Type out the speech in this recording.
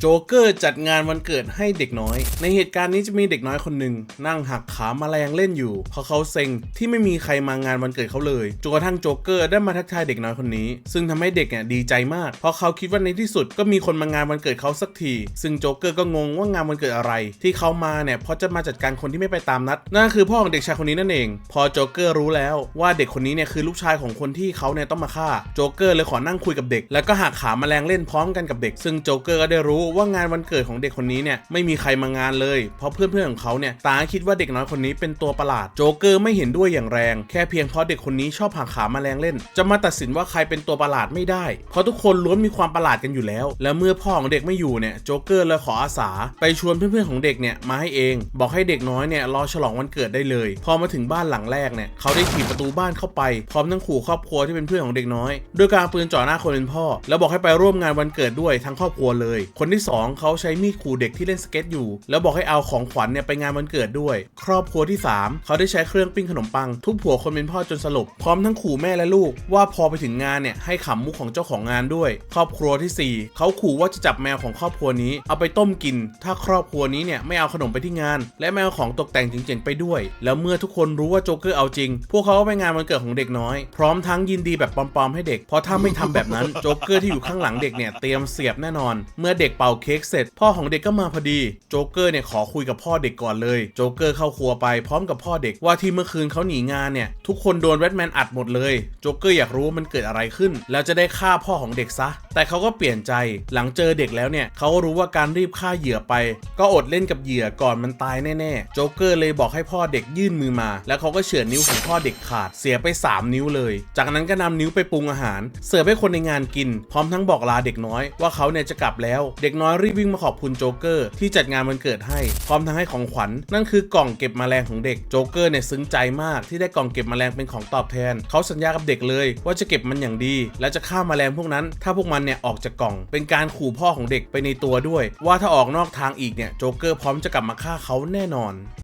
โจ๊กเกอร์จัดงานวันเกิดให้เด็กน้อย ในเหตุการณ์นี้จะมีเด็กน้อยคนหนึ่งนั่งหักขาแมลงเล่นอยู่ เพราะเขาเซ็งที่ไม่มีใครมางานวันเกิดเขาเลยจนกระทั่งโจ๊กเกอร์ได้มาทักทายเด็กน้อยคนนี้ ซึ่งทำให้เด็กเนี่ยดีใจมาก เพราะเขาคิดว่าในที่สุดก็มีคนมางานวันเกิดเขาสักที ซึ่งโจ๊กเกอร์ก็งงว่างานวันเกิดอะไร ที่เขามาเนี่ยเพราะจะมาจัดการคนที่ไม่ไปตามนัดนั่นคือพ่อของเด็กชายคนนี้นั่นเอง พอโจ๊กเกอร์รู้แล้วว่าเด็กคนนี้เนี่ยคือลูกชายของคนที่เขาเนี่ยต้องมาฆ่าโจ๊กเกอร์เลยขอนั่งคุยกับเด็ก แล้วก็หักขาแมลงเล่นพร้อมกันกับเด็ก ซึ่งโจ๊กเกอร์ก็ได้รู้ว่างานวันเกิดของเด็กคนนี้เนี่ยไม่มีใครมางานเลย เพราะเพื่อนๆของเขาเนี่ยต่างคิดว่าเด็กน้อยคนนี้เป็นตัวประหลาด โจ๊กเกอร์ไม่เห็นด้วยอย่างแรง แค่เพียงเพราะเด็กคนนี้ชอบหักขาแมลงเล่น จะมาตัดสินว่าใครเป็นตัวประหลาดไม่ได้ เพราะทุกคนล้วนมีความประหลาดกันอยู่แล้ว และเมื่อพ่อของเด็กไม่อยู่เนี่ยโจ๊กเกอร์เลยขออาสา ไปชวนเพื่อนๆของเด็กเนี่ยมาให้เอง บอกให้เด็กน้อยเนี่ยรอฉลองวันเกิดได้เลย พอมาถึงบ้านหลังแรกเนี่ยเขาได้ถีบประตูบ้านเข้าไปพร้อมทั้งขู่ครอบครัวที่เป็นเพื่อนของเด็กน้อยด้วยการปืนจ่อหน้าคนเป็นพ่อ แล้วบอกให้ไปร่วมงานวันเกิดด้วยทั้งครอบครัวเลย คนที่สองเขาใช้มีดขู่เด็กที่เล่นสเก็ตอยู่ แล้วบอกให้เอาของขวัญเนี่ยไปงานวันเกิดด้วย ครอบครัวที่สามเขาได้ใช้เครื่องปิ้งขนมปัง ทุบหัวคนเป็นพ่อจนสลบ พร้อมทั้งขู่แม่และลูก ว่าพอไปถึงงานเนี่ยให้ขำมุกของเจ้าของงานด้วย ครอบครัวที่สี่เขาขู่ว่าจะจับแมวของครอบครัวนี้ เอาไปต้มกิน ถ้าครอบครัวนี้เนี่ยไม่เอาขนมไปที่งาน และไม่เอาของตกแต่งเจ๋งๆไปด้วย แล้วเมื่อทุกคนรู้ว่าโจ๊กเกอร์เอาจริง พวกเขาก็ไปงานวันเกิดของเด็กน้อย พร้อมทั้งยินดีแบบปลอมๆให้เด็ก เพราะถ้าไม่ทำแบบนั้นโจ๊กเกอร์ที่อยู่ข้างหลังเด็กเนี่ยเตรียมเสียบแน่นอน เมื่อเด็กเป่าเค้กเสร็จ พ่อของเด็กก็มาพอดีโจ๊กเกอร์เนี่ยขอคุยกับพ่อเด็กก่อนเลยโจ๊กเกอร์เข้าครัวไปพร้อมกับพ่อเด็กว่าที่เมื่อคืนเขาหนีงานเนี่ยทุกคนโดนแบทแมนอัดหมดเลยโจ๊กเกอร์อยากรู้ว่ามันเกิดอะไรขึ้น แล้วจะได้ฆ่าพ่อของเด็กซะ แต่เขาก็เปลี่ยนใจหลังเจอเด็กแล้วเนี่ยเขาก็รู้ว่าการรีบฆ่าเหยื่อไป ก็อดเล่นกับเหยื่อก่อนมันตายแน่ๆโจ๊กเกอร์เลยบอกให้พ่อเด็กยื่นมือมา แล้วเขาก็เฉือนนิ้วของพ่อเด็กขาดเสียไป 3 นิ้วเลย จากนั้นก็นำนิ้วไปปรุงอาหาร เสิร์ฟให้คนในงานกิน พร้อมทั้งบอกลาเด็กน้อยว่าเขาเนี่ยจะกลับแล้วเด็กน้อยรีบวิ่งมาขอบคุณโจ๊กเกอร์ที่จัดงานวันเกิดให้ พร้อมทั้งให้ของขวัญนั่นคือกล่องเก็บแมลงของเด็กโจ๊กเกอร์เนี่ยซึ้งใจมากที่ได้กล่องเก็บแมลงเป็นของตอบแทน เขาสัญญากับเด็กเลย ว่าจะเก็บมันอย่างดี และจะฆ่าแมลงพวกนั้น ถ้าพวกมันเนี่ยออกจากกล่อง เป็นการขู่พ่อของเด็กไปในตัวด้วย ว่าถ้าออกนอกทางอีกเนี่ยโจ๊กเกอร์พร้อมจะกลับมาฆ่าเขาแน่นอน